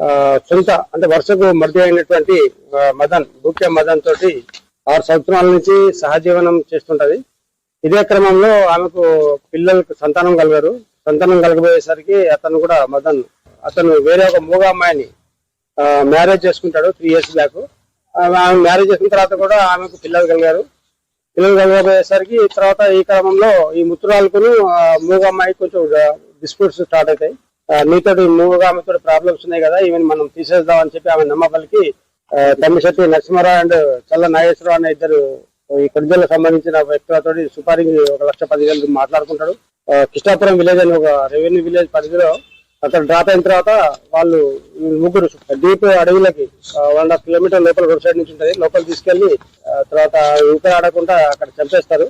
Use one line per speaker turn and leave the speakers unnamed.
ఆ, సొంత అంటే వరుసకు మధ్య అయినటువంటి మదన్ బుక్య మదన్ తోటి ఆరు సంవత్సరాల నుంచి సహజీవనం చేస్తుంటది. ఇదే క్రమంలో ఆమెకు పిల్లలకు సంతానం కలగరు. సంతానం కలగబోయేసరికి అతను కూడా మదన్ అతను వేరే ఒక మూగ అమ్మాయిని మ్యారేజ్ చేసుకుంటాడు త్రీ ఇయర్స్ బ్యాక్. ఆమె మ్యారేజ్ చేసిన తర్వాత కూడా ఆమెకు పిల్లలు కలిగారు. పిల్లలు కలగబోయేసరికి తర్వాత ఈ క్రమంలో ఈ ముత్తురాలకును మూగ అమ్మాయి కొంచెం డిస్ప్యూట్స్ స్టార్ట్ అవుతాయి. ఆ, నీతో ఆమె కూడా ప్రాబ్లమ్స్ ఉన్నాయి కదా ఈవెన్ మనం తీసేద్దాం అని చెప్పి ఆమె నమ్మకాలకి తమ్మిశెట్టి నరసింహారావు అండ్ చల్ల నాగేశ్వరరావు అనే ఇద్దరు ఈ కొడుదలకు సంబంధించిన వ్యక్తులతో సుపారికి ఒక లక్ష పదివేలు మాట్లాడుకుంటాడు కృష్ణాపురం విలేజ్ అని ఒక రెవెన్యూ విలేజ్ పరిధిలో అక్కడ డ్రాప్ అయిన తర్వాత వాళ్ళు ముగ్గురు డీప్ అడవులకి వన్ హాఫ్ కిలోమీటర్ లోపల రోడ్ సైడ్ నుంచి ఉంటుంది. లోపల తీసుకెళ్ళి తర్వాత ఊపిరి ఆడకుండా అక్కడ చంపేస్తారు.